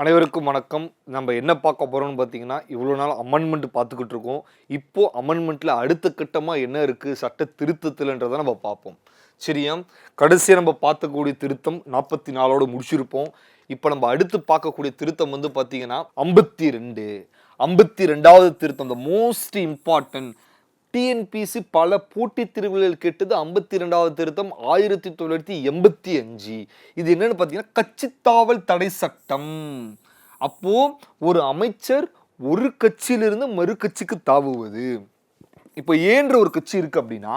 அனைவருக்கும் வணக்கம். நம்ம என்ன பார்க்க போகிறோம்னு பார்த்தீங்கன்னா இவ்வளோ நாள் அமெண்ட்மெண்ட் பார்த்துக்கிட்டு இருக்கோம். இப்போது அமெண்ட்மெண்ட்டில் அடுத்த கட்டமாக என்ன இருக்குது சட்ட திருத்தத்தில்ன்றதை நம்ம பார்ப்போம். சரியா? கடைசியாக நம்ம பார்த்தக்கூடிய திருத்தம் நாற்பத்தி நாலோடு முடிச்சிருப்போம். இப்போ நம்ம அடுத்து பார்க்கக்கூடிய திருத்தம் வந்து பார்த்தீங்கன்னா ஐம்பத்தி ரெண்டு. ஐம்பத்தி ரெண்டாவது திருத்தம் த மோஸ்ட் இம்பார்ட்டன்ட் டிஎன்பிசி பல போட்டித் தேர்வுகளில் கேட்டது ஐம்பத்தி ரெண்டாவது திருத்தம் ஆயிரத்தி தொள்ளாயிரத்தி எண்பத்தி அஞ்சு. இது என்னன்னு பார்த்தீங்கன்னா கட்சித்தாவல் தடை சட்டம். அப்போது ஒரு அமைச்சர் ஒரு கட்சியிலிருந்து மறு கட்சிக்கு தாவுவது. இப்போ ஏன்ற ஒரு கட்சி இருக்குது அப்படின்னா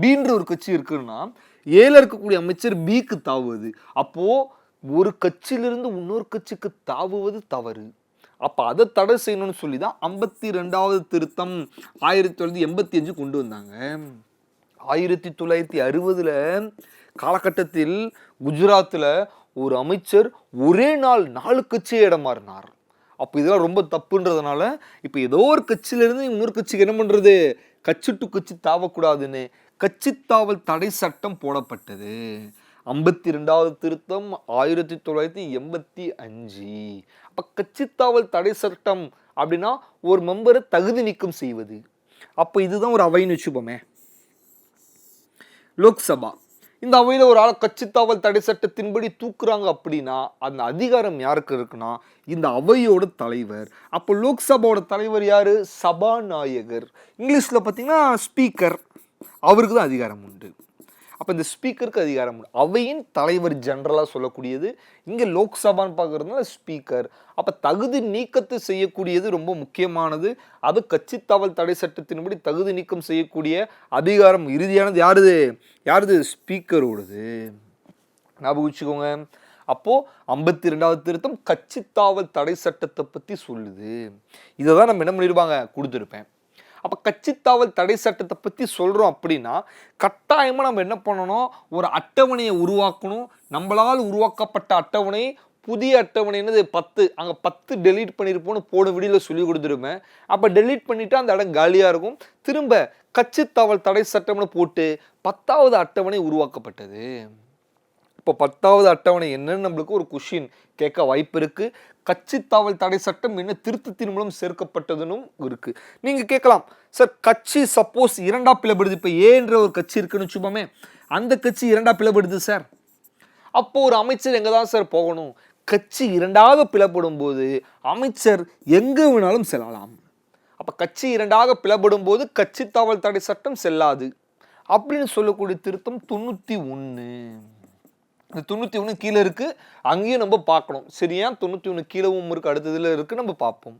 பீன்ற ஒரு கட்சி இருக்குன்னா ஏல இருக்கக்கூடிய அமைச்சர் பிக்கு தாவுவது. அப்போது ஒரு கட்சியிலிருந்து இன்னொரு கட்சிக்கு தாவுவது தவறு. அப்போ அதை தடை செய்யணும்னு சொல்லி தான் ஐம்பத்தி ரெண்டாவது திருத்தம் ஆயிரத்தி தொள்ளாயிரத்தி எண்பத்தி அஞ்சு கொண்டு வந்தாங்க. ஆயிரத்தி தொள்ளாயிரத்தி அறுபதில் காலகட்டத்தில் குஜராத்தில் ஒரு அமைச்சர் ஒரே நாள் நாலு கட்சியை இடம் மாறினார் அப்போ இதெல்லாம் ரொம்ப தப்புன்றதுனால இப்போ ஏதோ ஒரு கட்சியிலேருந்து இன்னொரு கட்சிக்கு என்ன பண்ணுறது கட்சி டு கட்சி தாவக்கூடாதுன்னு கட்சி தாவல் தடை சட்டம் போடப்பட்டது. ஐம்பத்தி ரெண்டாவது திருத்தம் ஆயிரத்தி தொள்ளாயிரத்தி எண்பத்தி அஞ்சு. அப்போ கட்சித்தாவல் தடை சட்டம் அப்படின்னா ஒரு மெம்பரை தகுதி நீக்கம் செய்வது. அப்போ இதுதான் ஒரு அவைன்னு வச்சுப்போமே. லோக்சபா. இந்த அவையில் ஒரு ஆளை கட்சித்தாவல் தடை சட்டத்தின்படி தூக்குறாங்க அப்படின்னா அந்த அதிகாரம் யாருக்கு இருக்குன்னா இந்த அவையோட தலைவர். அப்போ லோக்சபாவோட தலைவர் யார்? சபாநாயகர். இங்கிலீஷில் பார்த்தீங்கன்னா ஸ்பீக்கர். அவருக்கு தான் அதிகாரம் உண்டு. அப்போ இந்த ஸ்பீக்கருக்கு அதிகாரம் உண்டு. அவையின் தலைவர் ஜென்ரலாக சொல்லக்கூடியது இங்கே லோக்சபான்னு பார்க்குறதுனால ஸ்பீக்கர். அப்போ தகுதி நீக்கத்தை செய்யக்கூடியது ரொம்ப முக்கியமானது. அது கட்சித்தாவல் தடை சட்டத்தின்படி தகுதி நீக்கம் செய்யக்கூடிய அதிகாரம் இறுதியானது யாருது? யாருது? ஸ்பீக்கரோடது. ஞாபகம் வச்சுக்கோங்க. அப்போது ஐம்பத்தி ரெண்டாவது திருத்தம் கட்சித்தாவல் தடை சட்டத்தை பற்றி சொல்லுது. இதை தான் நம்ம என்ன பண்ணிருப்பாங்க? கொடுத்துருப்பேன். அப்போ கட்சித்தாவல் தடை சட்டத்தை பற்றி சொல்கிறோம் அப்படின்னா கட்டாயமாக நம்ம என்ன பண்ணணும்? ஒரு அட்டவணையை உருவாக்கணும். நம்மளால் உருவாக்கப்பட்ட அட்டவணை புதிய அட்டவணைன்னு பத்து. அங்கே பத்து டெலீட் பண்ணியிருப்போம்னு போன வீடியோவில் சொல்லி கொடுத்துருமே. அப்போ டெலீட் பண்ணிவிட்டு அந்த இடம் காலியாக இருக்கும். திரும்ப கட்சித்தாவல் தடை சட்டம்னு போட்டு பத்தாவது அட்டவணை உருவாக்கப்பட்டது. இப்போ பத்தாவது அட்டவணை என்னன்னு நம்மளுக்கு ஒரு கொஷின் கேட்க வாய்ப்பு இருக்கு. கட்சித்தாவல் தடை சட்டம் என்ன திருத்தத்தின் மூலம் சேர்க்கப்பட்டதுன்னு இருக்கு. நீங்க கேட்கலாம். சார் கட்சி சப்போஸ் இரண்டா பிளப்படுது இப்போ ஏன்ற ஒரு கட்சி இருக்குன்னு வச்சுப்போமே அந்த கட்சி இரண்டா பிளப்படுது சார் அப்போ ஒரு அமைச்சர் எங்க தான் சார் போகணும்? கட்சி இரண்டாக பிளப்படும் போது அமைச்சர் எங்கே வேணாலும் செல்லலாம். அப்ப கட்சி இரண்டாக பிளப்படும் போது கட்சி தாவல் தடை சட்டம் செல்லாது. அப்படின்னு சொல்லக்கூடிய திருத்தம் தொண்ணூத்தி ஒன்று இந்த தொண்ணூற்றி ஒன்று கீழே இருக்கு அங்கேயும் நம்ம பார்க்கணும். சரியா தொண்ணூற்றி ஒன்று கீழவும் இருக்குது அடுத்ததில் இருக்குது நம்ம பார்ப்போம்.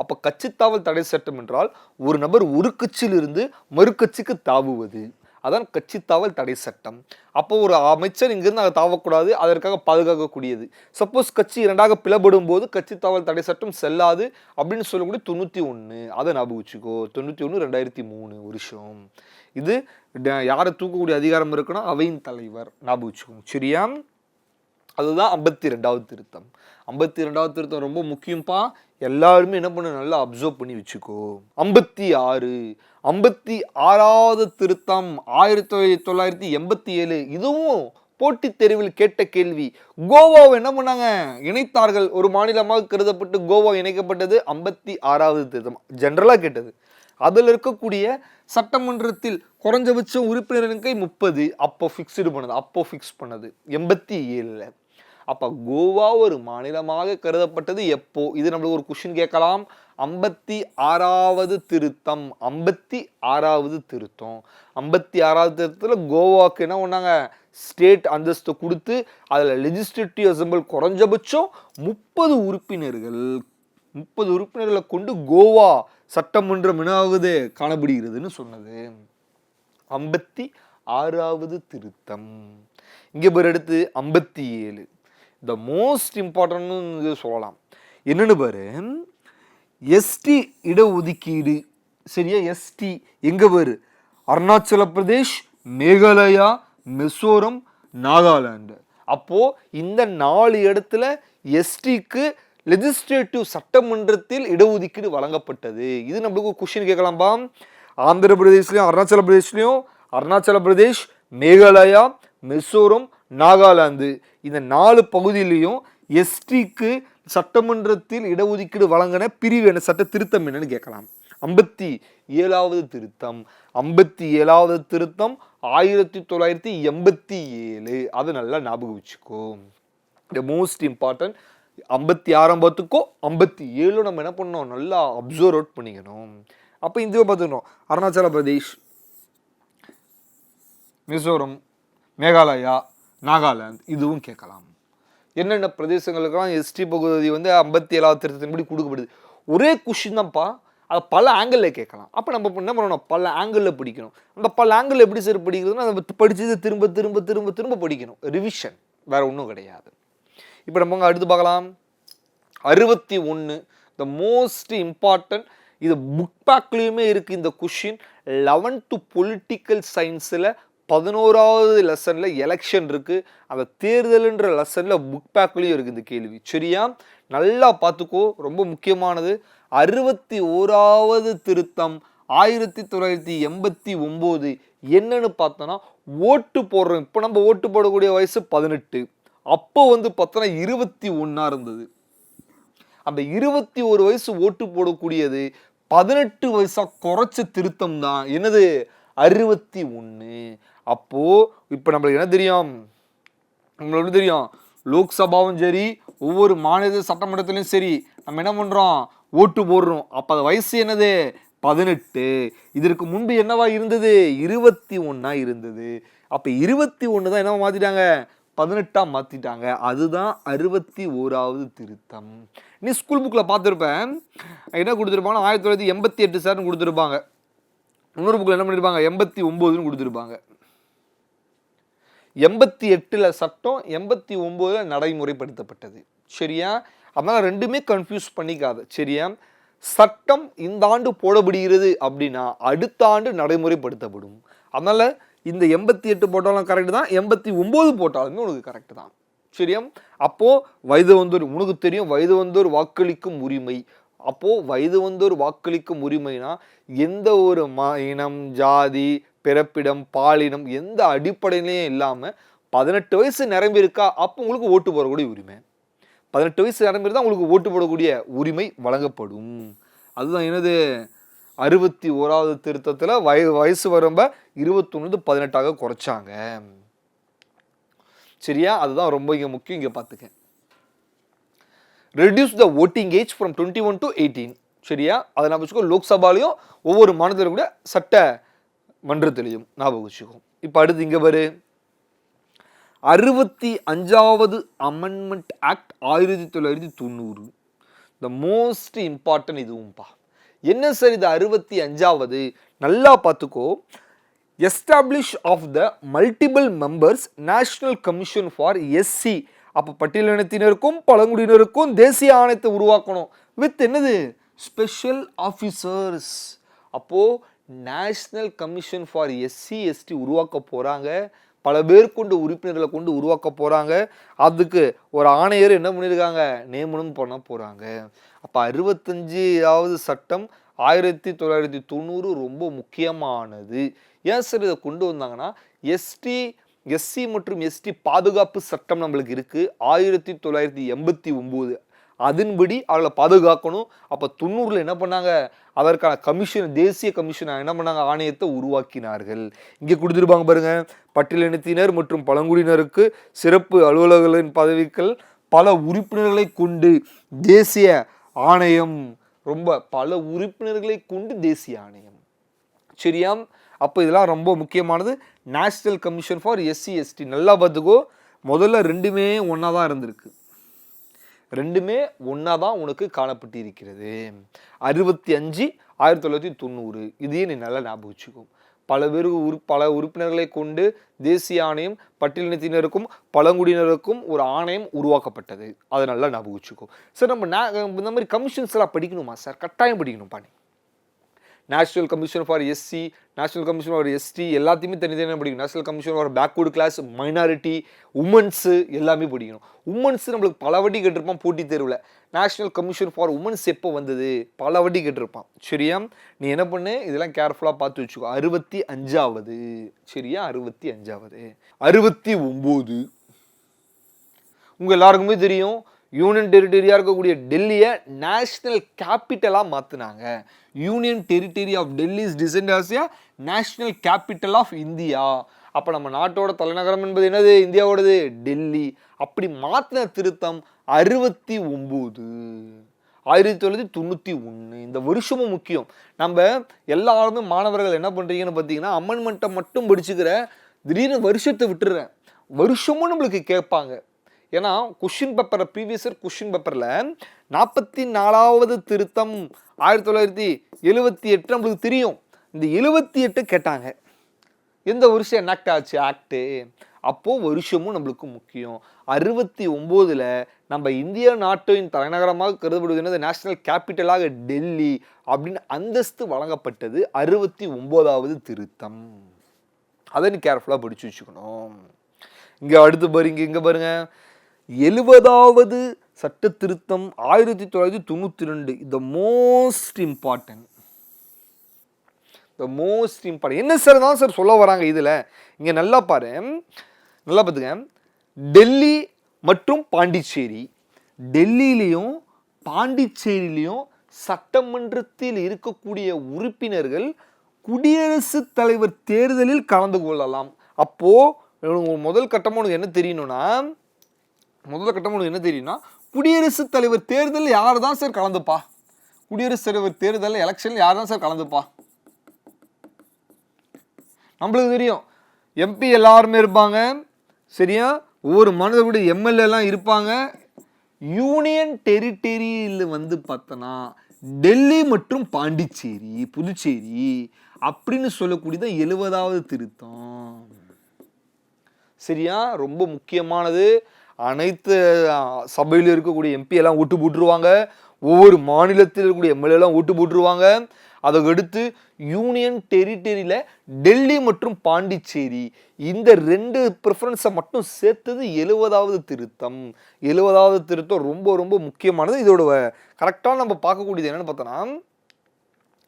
அப்போ கட்சித்தாவல் தடை சட்டம் என்றால் ஒரு நபர் ஒரு கட்சியிலிருந்து மறு கட்சிக்கு தாவுவது. அதான் கட்சி தாவல் தடை சட்டம். அப்போ ஒரு அமைச்சர் இங்கிருந்து அதை தாவக்கூடாது அதற்காக பாதுகாக்கக்கூடியது. சப்போஸ் கட்சி இரண்டாக பிளப்படும் போது கட்சி தாவல் தடை சட்டம் செல்லாது அப்படின்னு சொல்லக்கூடிய தொண்ணூற்றி ஒன்று அதை ஞாபகம் வச்சுக்கோ. தொண்ணூற்றி ஒன்று ரெண்டாயிரத்தி மூணு வருஷம். இது ட- யாரை தூக்கக்கூடிய அதிகாரம் இருக்குன்னா அவையின் தலைவர். ஞாபகம் வச்சுக்கோங்க. சரியா? அதுதான் ஐம்பத்தி ரெண்டாவது திருத்தம். ஐம்பத்தி ரெண்டாவது திருத்தம் ரொம்ப முக்கியம்ப்பா எல்லாருமே என்ன பண்ண நல்லா அப்சர்வ் பண்ணி வச்சுக்கோ. ஐம்பத்தி ஆறு ஐம்பத்தி ஆறாவது திருத்தம் ஆயிரத்தி தொள்ளாயிரத்தி எண்பத்தி ஏழு இதுவும் போட்டித் தேர்வில் கேட்ட கேள்வி. கோவாவை என்ன பண்ணாங்க? இணைத்தார்கள். ஒரு மாநிலமாக கருதப்பட்டு கோவா இணைக்கப்பட்டது ஐம்பத்தி ஆறாவது திருத்தம் ஜென்ரலாக கேட்டது. அதில் இருக்கக்கூடிய சட்டமன்றத்தில் குறைஞ்சபட்சம் உறுப்பினர் முப்பது. அப்போ ஃபிக்ஸ்டு பண்ணது. அப்போ ஃபிக்ஸ் பண்ணது. எண்பத்தி ஏழில் அப்போ கோவா ஒரு மாநிலமாக கருதப்பட்டது எப்போ? இது நம்மளுக்கு ஒரு கொஷின் கேட்கலாம். ஐம்பத்தி ஆறாவது திருத்தம். ஐம்பத்தி ஆறாவது திருத்தம். ஐம்பத்தி ஆறாவது திருத்தத்தில் கோவாக்கு என்ன பண்ணாங்க? ஸ்டேட் அந்தஸ்து கொடுத்து அதில் லெஜிஸ்லேட்டிவ் அசம்பிள் குறைஞ்சபட்சம் முப்பது உறுப்பினர்கள் முப்பது உறுப்பினர்களை கொண்டு கோவா சட்டமன்றம் என்னாகுது? காணப்படுகிறதுன்னு சொன்னது. ஐம்பத்தி ஆறாவது திருத்தம். இங்கே பேர் எடுத்து ஐம்பத்தி ஏழு. த மோஸ்ட் இம்பார்ட்டன்ட்னு சொல்லலாம். என்னென்னு பாரு. எஸ்டி இடஒதுக்கீடு. சரியா? எஸ்டி எங்கே பாரு? அருணாச்சல பிரதேஷ் மேகாலயா மிசோரம் நாகாலாந்து. அப்போ இந்த நாலு இடத்துல எஸ்டிக்கு லெஜிஸ்லேட்டிவ் சட்டமன்றத்தில் இடஒதுக்கீடு வழங்கப்பட்டது. இது நம்மளுக்கு கொஷின் கேட்கலாம்பா. ஆந்திர பிரதேஷ்லயும் அருணாச்சல பிரதேஷ்லயும் அருணாச்சல பிரதேஷ் மேகாலயா மிசோரம் நாகாலாந்து. இந்த நாலு பகுதியிலையும் எஸ்டிக்கு சட்டமன்றத்தில் இடஒதுக்கீடு வழங்கின பிரிவு என்ன? சட்ட திருத்தம் என்னன்னு கேட்கலாம். ஐம்பத்தி ஏழாவது திருத்தம். ஐம்பத்தி ஏழாவது திருத்தம் ஆயிரத்தி தொள்ளாயிரத்தி எண்பத்தி ஏழு. அதை நல்லா ஞாபகம் வச்சுக்கோ. த மோஸ்ட் இம்பார்ட்டன்ட் ஐம்பத்தி ஆறாம் பார்த்துக்கோ ஐம்பத்தி ஏழு நம்ம என்ன பண்ணோம் நல்லா அப்சர்வ் அவுட் பண்ணிக்கணும். அப்போ இந்தியாவை பார்த்துக்கணும். அருணாச்சல பிரதேஷ் மிசோரம் மேகாலயா நாகாலாந்து. இதுவும் கேட்கலாம். என்னென்ன பிரதேசங்களுக்கெல்லாம் எஸ்டி பகுதி வந்து ஐம்பத்தி ஏழாவது திருத்தத்தின்படி கொடுக்கப்படுது? ஒரே கொஷின் தான்ப்பா. அதை பல ஆங்கிளில் கேட்கலாம். அப்போ நம்ம என்ன பண்ணணும்? பல ஆங்கிளில் படிக்கணும். அந்த பல ஆங்கிள் எப்படி சார் படிக்கிறதுனா நம்ம படித்தது திரும்ப திரும்ப திரும்ப திரும்ப படிக்கணும். ரிவிஷன் வேறு ஒன்றும் கிடையாது. இப்போ நம்ம அடுத்து பார்க்கலாம். அறுபத்தி ஒன்று த மோஸ்ட் இம்பார்ட்டன்ட் இது புக் பேக்லேயுமே இருக்குது இந்த கொஷின் லெவன்த்து பொலிட்டிக்கல் சயின்ஸில் பதினோராவது லெசனில் எலெக்ஷன் இருக்குது அந்த தேர்தல்ன்ற லெசனில் புக் பேக்லேயும் இருக்குது இந்த கேள்வி. சரியா? நல்லா பார்த்துக்கோ. ரொம்ப முக்கியமானது. அறுபத்தி ஓராவது திருத்தம் ஆயிரத்தி தொள்ளாயிரத்தி எண்பத்தி ஒம்பது என்னன்னு பார்த்தோன்னா ஓட்டு போடுறோம். இப்போ நம்ம ஓட்டு போடக்கூடிய வயசு பதினெட்டு. அப்போ வந்து பார்த்தோன்னா இருபத்தி ஒன்றா இருந்தது. அந்த இருபத்தி ஒரு வயசு ஓட்டு போடக்கூடியது பதினெட்டு வயசாக குறைச்ச திருத்தம் தான். என்னது? அறுபத்தி ஒன்று அப்போது இப்போ நம்மளுக்கு என்ன தெரியும்? நம்மளுக்கு தெரியும்? லோக்சபாவும் சரி ஒவ்வொரு மாநில சட்டமன்றத்திலையும் சரி நம்ம என்ன பண்ணுறோம் ஓட்டு போடுறோம். அப்போ அது வயசு என்னது? பதினெட்டு. இதற்கு முன்பு என்னவா இருந்தது? இருபத்தி ஒன்றா இருந்தது. அப்போ இருபத்தி ஒன்று தான் என்னவா மாற்றிட்டாங்க பதினெட்டாக மாற்றிட்டாங்க அதுதான் அறுபத்தி ஓராவது திருத்தம். நீ ஸ்கூல் புக்கில் பார்த்துருப்பேன். என்ன கொடுத்துருப்பாங்கன்னா ஆயிரத்தி தொள்ளாயிரத்தி எண்பத்தி எட்டு சார்னு கொடுத்துருப்பாங்க. இன்னொரு புக்கில் என்ன பண்ணியிருப்பாங்க எண்பத்தி ஒம்போதுன்னு கொடுத்துருப்பாங்க. எண்பத்தி எட்டில் சட்டம் எண்பத்தி ஒம்போதில் நடைமுறைப்படுத்தப்பட்டது. சரியா? அதனால் ரெண்டுமே கன்ஃபியூஸ் பண்ணிக்காத. சரியா? சட்டம் இந்த ஆண்டு போடப்படுகிறது அப்படின்னா அடுத்த ஆண்டு நடைமுறைப்படுத்தப்படும். அதனால் இந்த எண்பத்தி எட்டு போட்டாலும் கரெக்டு தான் எண்பத்தி ஒம்பது போட்டாலுமே உனக்கு கரெக்டு தான். சரியா? அப்போது வயது வந்தோர் உனக்கு தெரியும் வயது வந்தோர் வாக்களிக்கும் உரிமை. அப்போது வயது வந்தோர் வாக்களிக்கும் உரிமைனா எந்த ஒரு ம இனம் ஜாதி பிறப்பிடம் பாலினம் எந்த அடிப்படையிலையும் இல்லாமல் பதினெட்டு வயசு நிரம்பியிருக்கா அப்போ உங்களுக்கு ஓட்டு போடக்கூடிய உரிமை. பதினெட்டு வயசு நிரம்பியிருந்தால் உங்களுக்கு ஓட்டு போடக்கூடிய உரிமை வழங்கப்படும். அதுதான் என்னது? அறுபத்தி ஓராவது திருத்தத்தில் வய வயசு வரம்ப இருபத்தொன்னு பதினெட்டாக குறைச்சாங்க. சரியா? அதுதான் ரொம்ப இங்கே முக்கியம் இங்கே பார்த்துக்க reduce the voting age from twenty one to eighteen சரியா? அதை நம்ம வச்சுக்கோ லோக்சபாலையும் ஒவ்வொரு மாநிலத்திலும் கூட சட்ட மன்றத்திலையும் ஞாபகம் வச்சுக்கோம் இப்போ அடுத்து இங்கே பாரு. அறுபத்தி அஞ்சாவது அமெண்ட்மெண்ட் ஆக்ட் ஆயிரத்தி தொள்ளாயிரத்தி தொண்ணூறு. த மோஸ்ட் இம்பார்ட்டன்ட் இதுவும்பா. என்ன சார் இது அறுபத்தி அஞ்சாவது? நல்லா பார்த்துக்கோ establish of the multiple members national commission for SC அப்போ பட்டியலினத்தினருக்கும் பழங்குடியினருக்கும் தேசிய ஆணையத்தை உருவாக்கணும். வித் என்னது? ஸ்பெஷல் ஆஃபீஸர்ஸ் அப்போது national commission for SC ST உருவாக்க போகிறாங்க பல பேர் கொண்டு உறுப்பினர்களை கொண்டு உருவாக்க போகிறாங்க அதுக்கு ஒரு ஆணையர் என்ன பண்ணியிருக்காங்க நியமனம் பண்ண போகிறாங்க அப்போ அறுபத்தஞ்சாவது சட்டம் ஆயிரத்தி தொள்ளாயிரத்தி தொண்ணூறு ரொம்ப முக்கியமானது. ஏன் சார் இதை கொண்டு வந்தாங்கன்னா எஸ்டி எஸ்சி மற்றும் எஸ்டி பாதுகாப்பு சட்டம் நம்மளுக்கு இருக்குது ஆயிரத்தி தொள்ளாயிரத்தி எண்பத்தி ஒம்பது அதன்படி அவளை பாதுகாக்கணும். அப்போ தொண்ணூறில் என்ன பண்ணாங்க? அதற்கான கமிஷன் தேசிய கமிஷன் என்ன பண்ணாங்க? ஆணையத்தை உருவாக்கினார்கள். இங்கே கொடுத்துருப்பாங்க பாருங்க பட்டியலினத்தினர் மற்றும் பழங்குடியினருக்கு சிறப்பு அலுவலர்களின் பதவிகள் பல உறுப்பினர்களை கொண்டு தேசிய ஆணையம் ரொம்ப பல உறுப்பினர்களை கொண்டு தேசிய ஆணையம். சரியாம் அப்போ இதெல்லாம் ரொம்ப முக்கியமானது. National commission for SC ST நல்லா பார்த்துக்கோ முதல்ல ரெண்டுமே ஒன்றா தான் இருந்திருக்கு. ரெண்டுமே ஒன்றா தான் உனக்கு காணப்பட்டு இருக்கிறது அறுபத்தி அஞ்சு ஆயிரத்தி தொள்ளாயிரத்தி தொண்ணூறு. இதையே நீ நல்லா ஞாபகம் வச்சுக்கோ. பல பேர் உறு பல உறுப்பினர்களை கொண்டு தேசிய ஆணையம் பட்டியலினத்தினருக்கும் பழங்குடியினருக்கும் ஒரு ஆணையம் உருவாக்கப்பட்டது. அதை நல்லா ஞாபகம் வச்சுக்கோ. சார் நம்ம இந்த மாதிரி கமிஷன்ஸ் எல்லாம் படிக்கணுமா சார்? கட்டாயம் படிக்கணும் பாணி national commission for SC national commission for ST எல்லாத்தையுமே தனித்தனியாக படிக்கணும். National commission for backward class minority womens எல்லாமே படிக்கணும். உமன்ஸ் நம்மளுக்கு பல வாட்டி கேட்டிருப்பான் போட்டித் தேர்வில். நேஷனல் கமிஷன் ஃபார் உமன்ஸ் எப்போ வந்தது? பல வாட்டி கேட்டிருப்பான் சரியா? நீ என்ன பண்ணு? இதெல்லாம் கேர்ஃபுல்லாக பார்த்து வச்சுக்கோ. அறுபத்தி அஞ்சாவது. சரியா? அறுபத்தி அஞ்சாவது. அறுபத்தி ஒம்பது. உங்கள் எல்லாருக்குமே தெரியும். யூனியன் டெரிட்டரியாக இருக்கக்கூடிய டெல்லியை நேஷ்னல் கேபிட்டலாக மாற்றினாங்க union territory of Delhi is design as a national capital of India. அப்போ நம்ம நாட்டோட தலைநகரம் என்பது என்னது? இந்தியாவோடது டெல்லி. அப்படி மாற்றின திருத்தம் அறுபத்தி ஒம்பது. ஆயிரத்தி தொள்ளாயிரத்தி தொண்ணூற்றி ஒன்று. இந்த வருஷமும் முக்கியம். நம்ம எல்லாருமே மாணவர்கள் என்ன பண்ணுறீங்கன்னு பார்த்தீங்கன்னா அமெண்ட்மெண்ட்டை மட்டும் படிச்சுக்கிற திடீர்னு வருஷத்தை விட்டுறேன். வருஷமும் நம்மளுக்கு கேட்பாங்க. ஏன்னா question paper previous year question பேப்பரில் நாற்பத்தி நாலாவது திருத்தம் ஆயிரத்தி தொள்ளாயிரத்தி எழுபத்தி எட்டு நம்மளுக்கு தெரியும். இந்த எழுபத்தி எட்டு கேட்டாங்க. எந்த வருஷம் எனாக்ட் ஆச்சு? ஆக்டு அப்போது வருஷமும் நம்மளுக்கு முக்கியம். அறுபத்தி ஒம்போதில் நம்ம இந்திய நாட்டின் தலைநகரமாக கருதப்படுகிறது நேஷனல் கேபிட்டலாக டெல்லி அப்படின்னு அந்தஸ்து வழங்கப்பட்டது அறுபத்தி ஒம்போதாவது திருத்தம். அதை நீ கேர்ஃபுல்லாக படித்து வச்சுக்கணும். இங்கே அடுத்து பாருங்க இங்கே பாருங்கள் எழுபதாவது சட்ட திருத்தம் ஆயிரத்தி தொள்ளாயிரத்தி தொண்ணூற்றி ரெண்டு. The most important the most important என்ன சார் தான் சார் சொல்ல வராங்க இதில்? இங்கே நல்லா பாரு. நல்லா பார்த்துங்க டெல்லி மற்றும் பாண்டிச்சேரி. டெல்லியிலையும் பாண்டிச்சேரியிலையும் சட்டமன்றத்தில் இருக்கக்கூடிய உறுப்பினர்கள் குடியரசுத் தலைவர் தேர்தலில் கலந்து கொள்ளலாம். அப்போது முதல் கட்டமாக உனக்கு என்ன தெரியணும்னா முதல்ல கட்டம் உனக்கு என்ன தெரியும்னா குடியரசுத் தலைவர் தேர்தலில் யார் தான் சார் கலந்துப்பா? குடியரசுத் தலைவர் தேர்தலில் எலெக்ஷனில் யார் தான் சார் கலந்துப்பா? நம்மளுக்கு தெரியும். எம்பி எல்லாருமே இருப்பாங்க. சரியா? ஒவ்வொரு மனிதர்களுடைய எம்எல்ஏலாம் இருப்பாங்க. யூனியன் டெரிட்டரியில் வந்து பார்த்தோன்னா டெல்லி மற்றும் பாண்டிச்சேரி புதுச்சேரி அப்படின்னு சொல்லக்கூடியது எழுபதாவது திருத்தம். சரியா? ரொம்ப முக்கியமானது. அனைத்து சபையில் இருக்கக்கூடிய எம்பி எல்லாம் ஓட்டு போட்டுருவாங்க. ஒவ்வொரு மாநிலத்தில் இருக்கக்கூடிய எம்எல்ஏ எல்லாம் ஓட்டு போட்டுருவாங்க. அதை அடுத்து யூனியன் டெரிட்டரியில் டெல்லி மற்றும் பாண்டிச்சேரி. இந்த ரெண்டு ப்ரிஃபரன்ஸை மட்டும் சேர்த்தது எழுபதாவது திருத்தம். எழுபதாவது திருத்தம் ரொம்ப ரொம்ப முக்கியமானது. இதோட கரெக்டாக நம்ம பார்க்கக்கூடியது என்னென்னு பார்த்தோன்னா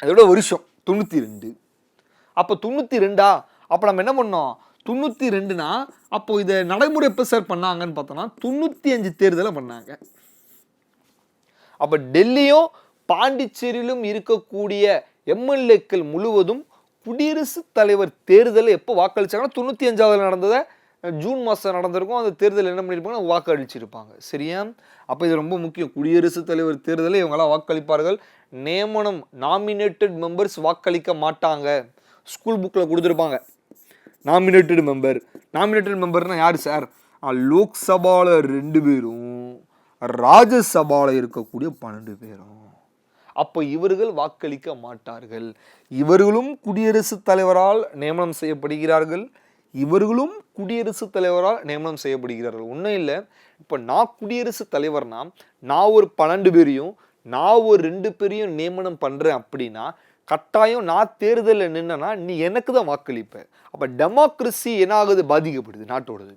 அதோட வருஷம் தொண்ணூற்றி ரெண்டு. அப்போ தொண்ணூற்றி ரெண்டா? அப்போ நம்ம என்ன பண்ணோம்? தொண்ணூற்றி ரெண்டுனா அப்போது இதை நடைமுறை எப்போ சார் பண்ணாங்கன்னு பார்த்தோன்னா தொண்ணூற்றி அஞ்சு தேர்தலை பண்ணாங்க. அப்போ டெல்லியும் பாண்டிச்சேரியிலும் இருக்கக்கூடிய எம்எல்ஏக்கள் முழுவதும் குடியரசுத் தலைவர் தேர்தலை எப்போ வாக்களிச்சாங்கன்னா தொண்ணூற்றி அஞ்சாவது நடந்ததை ஜூன் மாதம் நடந்திருக்கும். அந்த தேர்தல் என்ன பண்ணியிருப்பாங்கன்னா வாக்களிச்சிருப்பாங்க. சரியா? அப்போ இது ரொம்ப முக்கியம். குடியரசுத் தலைவர் தேர்தலை இவங்களாம் வாக்களிப்பார்கள். நியமனம் நாமினேட்டட் மெம்பர்ஸ் வாக்களிக்க மாட்டாங்க. ஸ்கூல் புக்கில் கொடுத்துருப்பாங்க. நாமினேட்டட் மெம்பர் நாமினேட்டட் மெம்பர்னா யார் சார் லோக்சபாவில் ரெண்டு பேரும் ராஜ்யசபாவில் இருக்கக்கூடிய பன்னெண்டு பேரும். அப்போ இவர்கள் வாக்களிக்க மாட்டார்கள். இவர்களும் குடியரசுத் தலைவரால் நியமனம் செய்யப்படுகிறார்கள். இவர்களும் குடியரசுத் தலைவரால் நியமனம் செய்யப்படுகிறார்கள். ஒன்றும் இல்லை. இப்போ நான் குடியரசுத் தலைவர்னா நான் ஒரு பன்னெண்டு பேரையும் நான் ஒரு ரெண்டு பேரையும் நியமனம் பண்ணுறேன் அப்படின்னா கட்டாயம் நான் தேர்தலில் நின்னேன்னா நீ எனக்கு தான் வாக்களிப்ப. அப்போ டெமோக்ரஸி என்ன ஆகுது பாதிக்கப்படுது நாட்டோடது.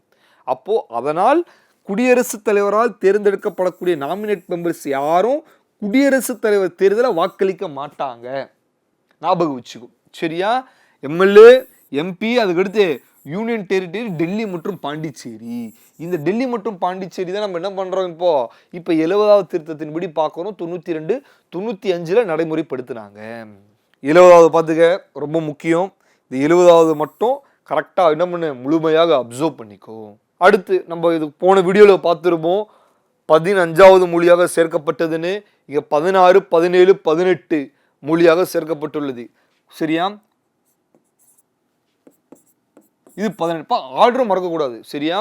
அப்போது அதனால் குடியரசுத் தலைவரால் தேர்ந்தெடுக்கப்படக்கூடிய நாமினேட் மெம்பர்ஸ் யாரும் குடியரசுத் தலைவர் தேர்தலை வாக்களிக்க மாட்டாங்க. ஞாபகம் வச்சுக்கோ. சரியா? எம்எல்ஏ எம்பி அதுக்கடுத்து யூனியன் டெரிட்டரி டெல்லி மற்றும் பாண்டிச்சேரி. இந்த டெல்லி மற்றும் பாண்டிச்சேரி தான் நம்ம என்ன பண்ணுறோம் இப்போ? இப்போ எழுபதாவது திருத்தத்தின்படி பார்க்குறோம் தொண்ணூற்றி ரெண்டு தொண்ணூற்றி அஞ்சில் நடைமுறைப்படுத்தினாங்க. எழுபதாவது பார்த்துக்க ரொம்ப முக்கியம். இந்த எழுபதாவது மட்டும் கரெக்டாக என்ன பண்ணு முழுமையாக அப்சர்வ் பண்ணிக்கோ. அடுத்து நம்ம இது போன வீடியோவில் பார்த்துருப்போம் பதினஞ்சாவது மொழியாக சேர்க்கப்பட்டதுன்னு இங்கே பதினாறு பதினேழு பதினெட்டு மொழியாக சேர்க்கப்பட்டுள்ளது. சரியா? இது பதினெட்டு. ஆர்டரும் மறக்கக்கூடாது. சரியா?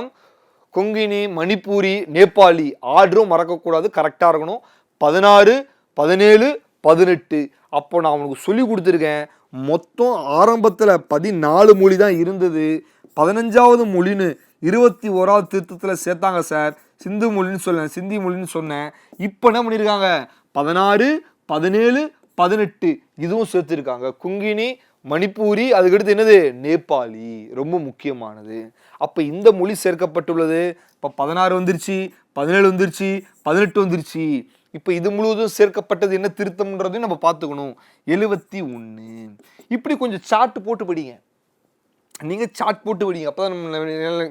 கொங்கினி மணிப்பூரி நேபாளி ஆர்டரும் மறக்கக்கூடாது. கரெக்டாக இருக்கணும். பதினாறு பதினேழு பதினெட்டு. அப்போ நான் அவனுக்கு சொல்லி கொடுத்துருக்கேன். மொத்தம் ஆரம்பத்தில் பதினாலு மொழி தான் இருந்தது. பதினஞ்சாவது மொழின்னு இருபத்தி ஓராவது திருத்தத்தில் சேர்த்தாங்க சார். சிந்து மொழின்னு சொன்னேன். சிந்தி மொழின்னு சொன்னேன். இப்போ என்ன பண்ணியிருக்காங்க பதினாறு பதினேழு பதினெட்டு இதுவும் சேர்த்துருக்காங்க. குங்கினி மணிப்பூரி அதுக்கடுத்து என்னது? நேபாளி. ரொம்ப முக்கியமானது. அப்போ இந்த மொழி சேர்க்கப்பட்டுள்ளது. இப்போ பதினாறு வந்துருச்சு பதினேழு வந்துருச்சு பதினெட்டு வந்துருச்சு. இப்போ இது முழுவதும் சேர்க்கப்பட்டது என்ன திருத்தம்ன்றதையும் நம்ம பார்த்துக்கணும். எழுபத்தி ஒன்று இப்படி கொஞ்சம் சார்ட் போட்டு படிங்க. நீங்கள் சார்ட் போட்டு படிங்க. அப்போ தான் நம்ம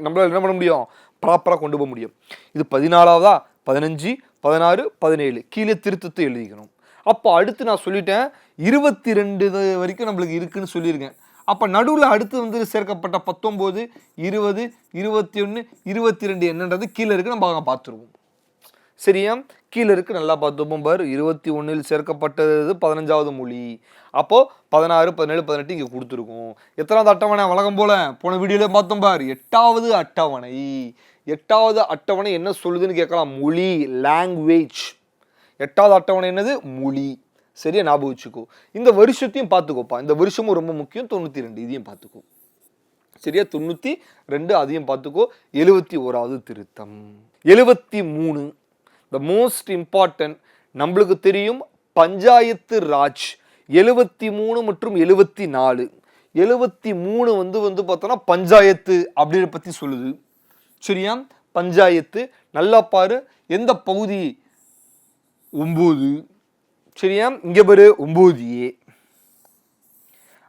நம்மளால் என்ன பண்ண முடியும்? ப்ராப்பராக கொண்டு போக முடியும். இது பதினாலாவதா? பதினஞ்சு பதினாறு பதினேழு. கீழே திருத்தத்தை எழுதிக்கணும். அப்போ அடுத்து நான் சொல்லிட்டேன் இருபத்தி ரெண்டு வரைக்கும் நம்மளுக்கு இருக்குன்னு சொல்லியிருக்கேன். அப்போ நடுவில் அடுத்து வந்து சேர்க்கப்பட்ட பத்தொம்போது இருபது இருபத்தி ஒன்று இருபத்தி ரெண்டு என்னன்றது கீழே இருக்குது நம்ம பார்த்துருவோம். சரியா? கீழே இருக்கு நல்லா பார்த்துப்போம் பார். இருபத்தி ஒன்றில் சேர்க்கப்பட்டது பதினஞ்சாவது மொழி. அப்போது பதினாறு பதினேழு பதினெட்டு இங்கே கொடுத்துருக்கோம். எத்தனாவது அட்டவணை வழக்கம் போல்? போன வீடியோவில் பார்த்தோம் பார். எட்டாவது அட்டவணை. எட்டாவது அட்டவணை என்ன சொல்லுதுன்னு கேட்கலாம். மொழி லாங்குவேஜ் எட்டாவது அட்டவணை என்னது? மொழி. சரியா ஞாபகம் வச்சுக்கோ. இந்த வருஷத்தையும் பார்த்துக்கோப்பா. இந்த வருஷமும் ரொம்ப முக்கியம். தொண்ணூற்றி ரெண்டு இதையும் பார்த்துக்கோ. சரியா? தொண்ணூற்றி ரெண்டு அதையும் பார்த்துக்கோ. எழுபத்தி ஓராவது திருத்தம். எழுபத்தி மூணு த மோஸ்ட் இம்பார்ட்டன்ட் நம்மளுக்கு தெரியும் பஞ்சாயத்து ராஜ் எழுபத்தி மூணு மற்றும் எழுபத்தி நாலு. எழுபத்தி மூணு வந்து வந்து பார்த்தோன்னா பஞ்சாயத்து அப்படின்ற பற்றி சொல்லுது. சரியா? பஞ்சாயத்து நல்லா பாரு எந்த பகுதி? ஒம்பது. சரியா? இங்கே பாரு ஒம்பது ஏ.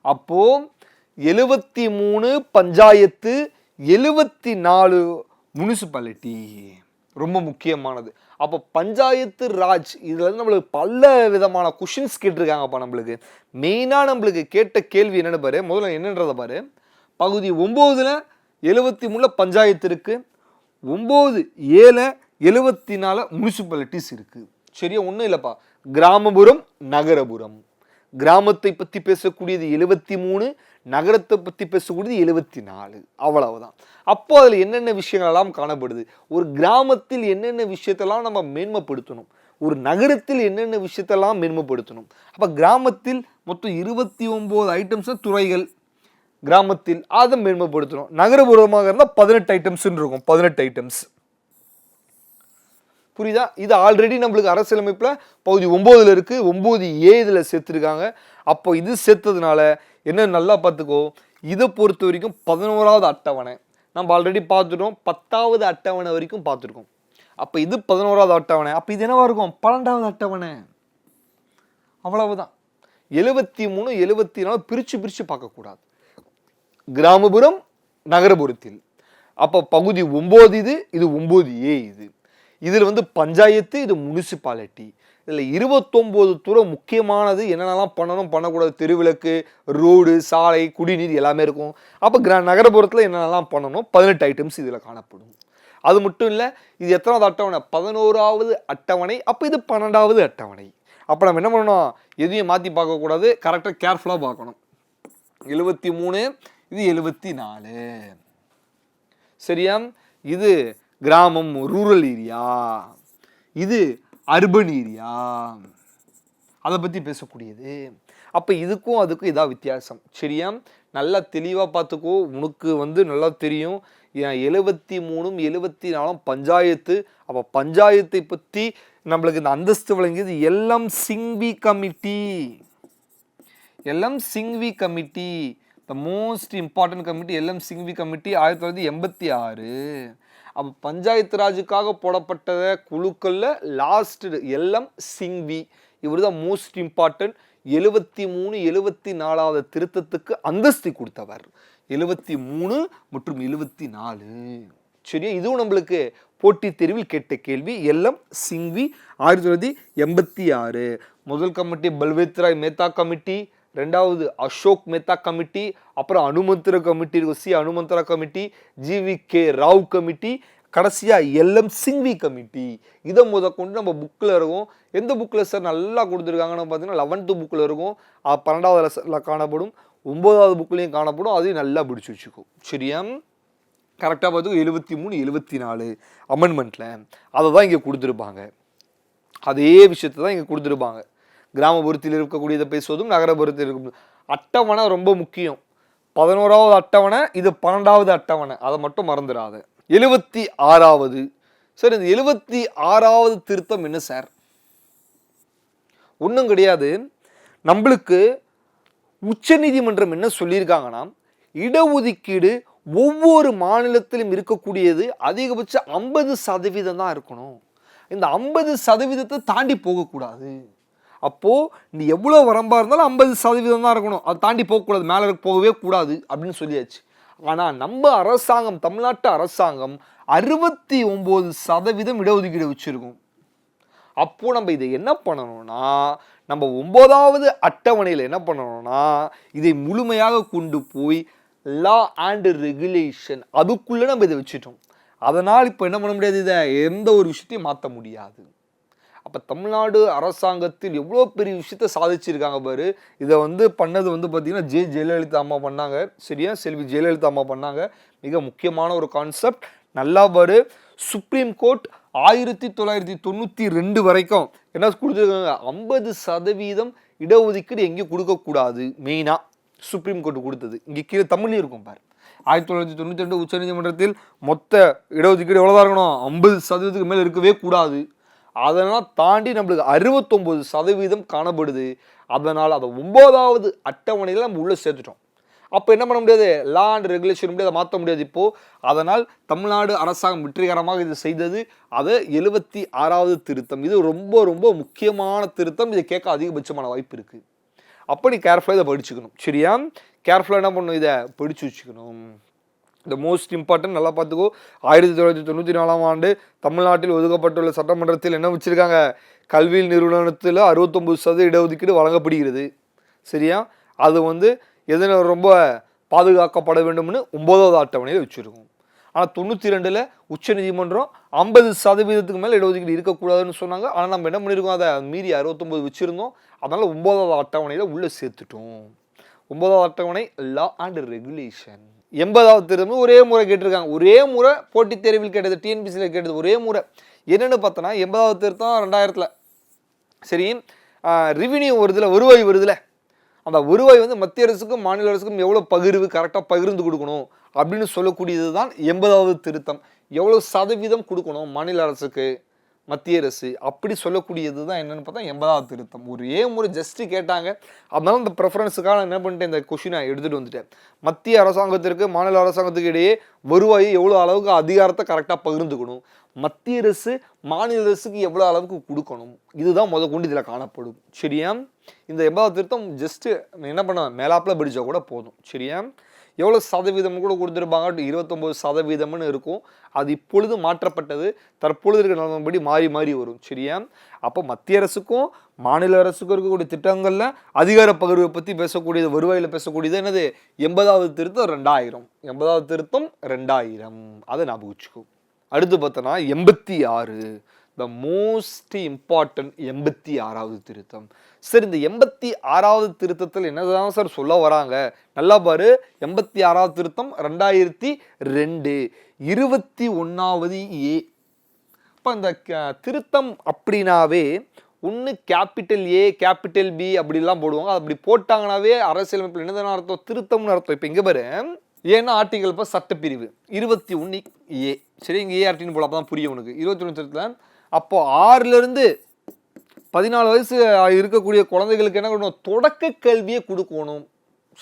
அப்போ எழுபத்தி மூணு பஞ்சாயத்து எழுபத்தி நாலு முனிசிபாலிட்டி. ரொம்ப முக்கியமானது. அப்போ பஞ்சாயத்து ராஜ் இதில் வந்து நம்மளுக்கு பல விதமான கொஷின்ஸ் கேட்டிருக்காங்கப்பா நம்மளுக்கு. மெயினாக நம்மளுக்கு கேட்ட கேள்வி என்னென்னு பாரு. முதல்ல என்னன்றதை பாரு. பகுதி ஒம்போதில் எழுபத்தி மூணில் பஞ்சாயத்து இருக்குது ஒம்பது ஏழு எழுபத்தி நாலு முனிசிபாலிட்டிஸ் இருக்குது சரியா? ஒன்றும் இல்லைப்பா. கிராமபுரம் நகரபுரம். கிராமத்தை பற்றி பேசக்கூடியது எழுபத்தி மூணு நகரத்தை பற்றி பேசக்கூடியது எழுபத்தி நாலு அவ்வளவுதான். அப்போ அதில் என்னென்ன விஷயங்கள் எல்லாம் காணப்படுது? ஒரு கிராமத்தில் என்னென்ன விஷயத்தெல்லாம் நம்ம மேன்மைப்படுத்தணும்? ஒரு நகரத்தில் என்னென்ன விஷயத்தெல்லாம் மேன்மைப்படுத்தணும்? அப்போ கிராமத்தில் மொத்தம் இருபத்தி ஒம்பது ஐட்டம்ஸ் துறைகள் கிராமத்தில் அதை மேன்மைப்படுத்தணும். நகரபூர்வமாக இருந்தால் பதினெட்டு ஐட்டம்ஸ்ன்னு இருக்கும். பதினெட்டு ஐட்டம்ஸ் புரியுதா? இது ஆல்ரெடி நம்மளுக்கு அரசியலமைப்பில் பகுதி ஒம்போதில் இருக்குது ஒம்பது ஏ இதில் சேர்த்துருக்காங்க. அப்போ இது சேர்த்ததுனால என்ன நல்லா பார்த்துக்கோ இதை பொறுத்த வரைக்கும் பதினோராவது அட்டவணை. நம்ம ஆல்ரெடி பார்த்துட்டோம் பத்தாவது அட்டவணை வரைக்கும் பார்த்துருக்கோம். அப்போ இது பதினோராவது அட்டவணை. அப்போ இது என்னவா இருக்கும்? பன்னெண்டாவது அட்டவணை. அவ்வளவுதான். எழுபத்தி மூணு எழுபத்தி நாலு பிரித்து பிரித்து பார்க்கக்கூடாது. கிராமப்புறம் நகரபுரத்தில் அப்போ பகுதி ஒம்பது இது இது ஒம்பது ஏ இது. இதில் வந்து பஞ்சாயத்து இது முனிசிபாலிட்டி. இதில் இருபத்தொம்போது தூரம் முக்கியமானது என்னென்னலாம் பண்ணணும் பண்ணக்கூடாது? தெருவிளக்கு ரோடு சாலை குடிநீர் எல்லாமே இருக்கும். அப்போ கிரா நகரப்புறத்தில் என்னென்னலாம் பண்ணணும்? பதினெட்டு ஐட்டம்ஸ் இதில் காணப்படும். அது மட்டும் இல்லை இது எத்தனாவது அட்டவணை? பதினோராவது அட்டவணை. அப்போ இது பன்னெண்டாவது அட்டவணை. அப்போ நம்ம என்ன பண்ணணும்? எதையும் மாற்றி பார்க்கக்கூடாது. கரெக்டாக கேர்ஃபுல்லாக பார்க்கணும். எழுபத்தி மூணு இது எழுபத்தி நாலு சரியா? இது கிராமம் ரூரல் ஏரியா இது அர்பன் ஏரியா அதை பற்றி பேசக்கூடியது. அப்போ இதுக்கும் அதுக்கும் இதாக வித்தியாசம். சரியா? நல்லா தெளிவாக பார்த்துக்கோ உனக்கு வந்து நல்லா தெரியும். எழுபத்தி மூணும் எழுபத்தி நாலும் பஞ்சாயத்து. அப்போ பஞ்சாயத்தை பற்றி நம்மளுக்கு இந்த அந்தஸ்து வழங்கியது எல்லாம் Singhvi committee. LM Singhvi committee. The most important committee LM Singhvi committee ஆயிரத்தி தொள்ளாயிரத்தி எண்பத்தி ஆறு. அப்போ பஞ்சாயத்து ராஜுக்காக போடப்பட்ட குழுக்களில் லாஸ்ட் எல்எம் சிங்வி. இவர் தான் மோஸ்ட் இம்பார்ட்டன்ட் எழுபத்தி மூணு எழுபத்தி நாலாவது திருத்தத்துக்கு அந்தஸ்தி கொடுத்தவர். எழுபத்தி மூணு மற்றும் எழுபத்தி நாலு. சரியா? இதுவும் நம்மளுக்கு போட்டித் தேர்வில் கேட்ட கேள்வி. எல்எம் சிங்வி ஆயிரத்தி தொள்ளாயிரத்தி எண்பத்தி ஆறு. முதல் கமிட்டி பல்வேத் ராய் மேத்தா கமிட்டி ரெண்டாவது அசோக் மேத்தா கமிட்டி அப்புறம் அனுமந்திர கமிட்டி இருக்கும் C Hanumantha committee GV K Rao committee கடைசியாக எல்எம் சிங்வி கமிட்டி. இதை முத கொண்டு நம்ம புக்கில் இருக்கும். எந்த புக்கில் சார் நல்லா கொடுத்துருக்காங்கன்னு பார்த்தீங்கன்னா லெவன்த்து புக்கில் இருக்கும். பன்னெண்டாவது லெசனில் காணப்படும். ஒன்பதாவது புக்லேயும் காணப்படும். அதையும் நல்லா பிடிச்சி வச்சுக்கும் சரியா? கரெக்டாக பார்த்துக்கோ. எழுபத்தி மூணு எழுபத்தி நாலு அமெண்ட்மெண்ட்டில் அதை தான் இங்கே கொடுத்துருப்பாங்க. அதே விஷயத்தை தான் இங்கே கொடுத்துருப்பாங்க. கிராமப்புறத்தில் இருக்கக்கூடியதை பேசுவதும் நகரப்புறத்தில் இருக்கும். அட்டவணை ரொம்ப முக்கியம். பதினோராவது அட்டவணை இது பன்னெண்டாவது அட்டவணை. அதை மட்டும் மறந்துடாத. எழுபத்தி ஆறாவது சார் இந்த எழுபத்தி ஆறாவது திருத்தம் என்ன சார்? ஒன்றும் கிடையாது. நம்மளுக்கு உச்சநீதிமன்றம் என்ன சொல்லியிருக்காங்கன்னா இடஒதுக்கீடு ஒவ்வொரு மாநிலத்திலும் இருக்கக்கூடியது அதிகபட்சம் ஐம்பது சதவீதம் தான் இருக்கணும். இந்த ஐம்பது சதவீதத்தை தாண்டி போகக்கூடாது. அப்போது நீ எவ்வளோ வரம்பாக இருந்தாலும் ஐம்பது சதவீதம் தான் இருக்கணும். அதை தாண்டி போகக்கூடாது. மேலே போகவே கூடாது அப்படின்னு சொல்லியாச்சு. ஆனால் நம்ம அரசாங்கம் தமிழ்நாட்டு அரசாங்கம் அறுபத்தி ஒம்பது சதவீதம் இடஒதுக்கீடு வச்சுருக்கோம். அப்போது நம்ம இதை என்ன பண்ணணும்னா நம்ம ஒம்போதாவது அட்டவணையில் என்ன பண்ணணும்னா இதை முழுமையாக கொண்டு போய் லா அண்ட் ரெகுலேஷன் அதுக்குள்ளே நம்ம இதை வச்சுட்டோம். அதனால் இப்போ என்ன பண்ண முடியாது இதை? எந்த ஒரு விஷயத்தையும் மாற்ற முடியாது. அப்போ தமிழ்நாடு அரசாங்கத்தில் எவ்வளோ பெரிய விஷயத்த சாதிச்சிருக்காங்க பாரு. இதை வந்து பண்ணது வந்து பார்த்திங்கன்னா ஜே ஜெயலலிதா அம்மா பண்ணாங்க. சரியா? செல்வி ஜெயலலிதா அம்மா பண்ணாங்க. மிக முக்கியமான ஒரு கான்செப்ட் நல்லா பாரு. சுப்ரீம் கோர்ட் ஆயிரத்தி தொள்ளாயிரத்தி தொண்ணூற்றி ரெண்டு வரைக்கும் என்ன கொடுத்துருக்காங்க? ஐம்பது சதவீதம் இடஒதுக்கீடு எங்கேயும் கொடுக்கக்கூடாது மெயினாக சுப்ரீம் கோர்ட் கொடுத்தது. இங்கே கீழே தமிழ்லேயும் இருக்கும் பாரு. ஆயிரத்தி தொள்ளாயிரத்தி தொண்ணூற்றி ரெண்டு உச்சநீதிமன்றத்தில் மொத்த இடஒதுக்கீடு எவ்வளோதான் இருக்கணும்? ஐம்பது சதவீதத்துக்கு மேலே இருக்கவே கூடாது. அதெல்லாம் தாண்டி நம்மளுக்கு அறுபத்தொம்பது சதவீதம் காணப்படுது. அதனால் அதை ஒம்போதாவது அட்டவணையில் நம்ம உள்ளே சேர்த்துட்டோம். அப்போ என்ன பண்ண முடியாது? லா அண்ட் ரெகுலேஷன் முடியாது மாற்ற முடியாது இப்போது அதனால் தமிழ்நாடு அரசாங்கம் வெற்றிகரமாக இது செய்தது. அதை எழுபத்தி ஆறாவது திருத்தம். இது ரொம்ப ரொம்ப முக்கியமான திருத்தம். இதை கேட்க அதிகபட்சமான வாய்ப்பு இருக்குது அப்போ நீ கேர்ஃபுல்லாக இதை படிச்சுக்கணும். சரியா? கேர்ஃபுல்லாக என்ன பண்ணணும்? இதை படித்து வச்சுக்கணும். இந்த மோஸ்ட் இம்பார்ட்டன்ட் நல்லா பார்த்துக்கோ. ஆயிரத்தி தொள்ளாயிரத்தி தொண்ணூற்றி நாலாம் ஆண்டு தமிழ்நாட்டில் ஒதுக்கப்பட்டுள்ள சட்டமன்றத்தில் என்ன வச்சுருக்காங்க? கல்வி நிறுவனத்தில் அறுபத்தொம்பது சதவீத இடஒதுக்கீடு வழங்கப்படுகிறது. சரியா? அது வந்து எதனால் ரொம்ப பாதுகாக்கப்பட வேண்டும்னு ஒன்பதாவது அட்டவணையில் வச்சுருக்கோம். ஆனால் தொண்ணூற்றி ரெண்டில் உச்சநீதிமன்றம் ஐம்பது சதவீதத்துக்கு மேலே இடஒதுக்கீடு இருக்கக்கூடாதுன்னு சொன்னாங்க. ஆனால் நம்ம என்ன பண்ணியிருக்கோம் அதை மீறி அறுபத்தொம்பது வச்சுருந்தோம். அதனால் ஒன்பதாவது அட்டவணையில் உள்ளே சேர்த்துட்டோம். ஒன்பதாவது அட்டவணை லா அண்ட் ரெகுலேஷன் எண்பதாவது திரும்ப ஒரே முறை கேட்டிருக்காங்க. ஒரே முறை போட்டித் தேர்வில் கேட்டது டிஎன்பிசியில் கேட்டது ஒரே முறை. என்னென்னு பார்த்தோன்னா எண்பதாவது திருத்தம் ரெண்டாயிரத்தில். சரி ரிவினியூ வருதுல வருவாய் வருதுல. அந்த வருவாய் வந்து மத்திய அரசுக்கும் மாநில அரசுக்கும் எவ்வளோ பகிர்வு கரெக்டாக பகிர்ந்து கொடுக்கணும் அப்படின்னு சொல்லக்கூடியது தான் எண்பதாவது திருத்தம். எவ்வளோ சதவீதம் கொடுக்கணும் மாநில அரசுக்கு? மத்திய அரசு அப்படி சொல்லக்கூடியது தான் என்னென்னு பார்த்தா எண்பதாவது திருத்தம். ஒரே ஒரு ஜஸ்ட்டு கேட்டாங்க. அதனால இந்த ப்ரெஃபரன்ஸுக்காக நான் என்ன பண்ணிட்டேன் இந்த கொஷினை எடுத்துகிட்டு வந்துட்டேன். மத்திய அரசாங்கத்திற்கு மாநில அரசாங்கத்துக்கு இடையே வருவாயை எவ்வளோ அளவுக்கு அதிகாரத்தை கரெக்டாக பகிர்ந்துக்கணும். மத்திய அரசு மாநில அரசுக்கு எவ்வளோ அளவுக்கு கொடுக்கணும். இதுதான் முத கொண்டு இதில் காணப்படும். சரியா? இந்த எண்பதாவது திருத்தம் ஜஸ்ட்டு என்ன பண்ண மேலாப்பில் பிடிச்சா கூட போதும். சரியா? எவ்வளோ சதவீதம் கூட கொடுத்துருப்பாங்க? இருபத்தொம்போது சதவீதம்னு இருக்கும். அது இப்பொழுது மாற்றப்பட்டது. தற்பொழுது இருக்கிற நிலைமைப்படி மாறி மாறி வரும். சரியா? அப்போ மத்திய அரசுக்கும் மாநில அரசுக்கும் இருக்கக்கூடிய திட்டங்களில் அதிகார பகிர்வை பற்றி பேசக்கூடியது வருவாயில் பேசக்கூடியது என்னது? எண்பதாவது திருத்தம் ரெண்டாயிரம். எண்பதாவது திருத்தம் ரெண்டாயிரம். அதை ஞாபகம் வச்சுக்கோ. அடுத்து பார்த்தோன்னா எண்பத்தி ஆறு. த மோஸ்ட் இம்பார்ட்டன்ட் எண்பத்தி ஆறாவது திருத்தம். சார் இந்த எண்பத்தி ஆறாவது திருத்தத்தில் என்னதான் சார் சொல்ல வராங்க? நல்லா பாரு. எண்பத்தி ஆறாவது திருத்தம் ரெண்டாயிரத்தி ரெண்டு. இருபத்தி ஒன்றாவது ஏ. இப்போ இந்த க- திருத்தம் அப்படின்னாவே ஒன்று கேபிட்டல் ஏ கேபிட்டல் பி அப்படிலாம் போடுவாங்க. அது அப்படி போட்டாங்கனாவே அரசியலமைப்பில் என்னதான அர்த்தம்? திருத்தம்னு அர்த்தம். இப்போ இங்கே பாரு. ஏன்னா ஆர்டிகல் இப்போ சட்டப்பிரிவு. இருபத்தி ஒன்று ஏ. சரி இங்கே ஏ ஆர்டின்னு போல அப்போ தான் புரியும் உனக்கு. இருபத்தி ஒன்று திருத்தம் அப்போ ஆறுலேருந்து பதினாலு வயசு இருக்கக்கூடிய குழந்தைகளுக்கு என்ன பண்ணணும் தொடக்க கல்வியை கொடுக்கணும்.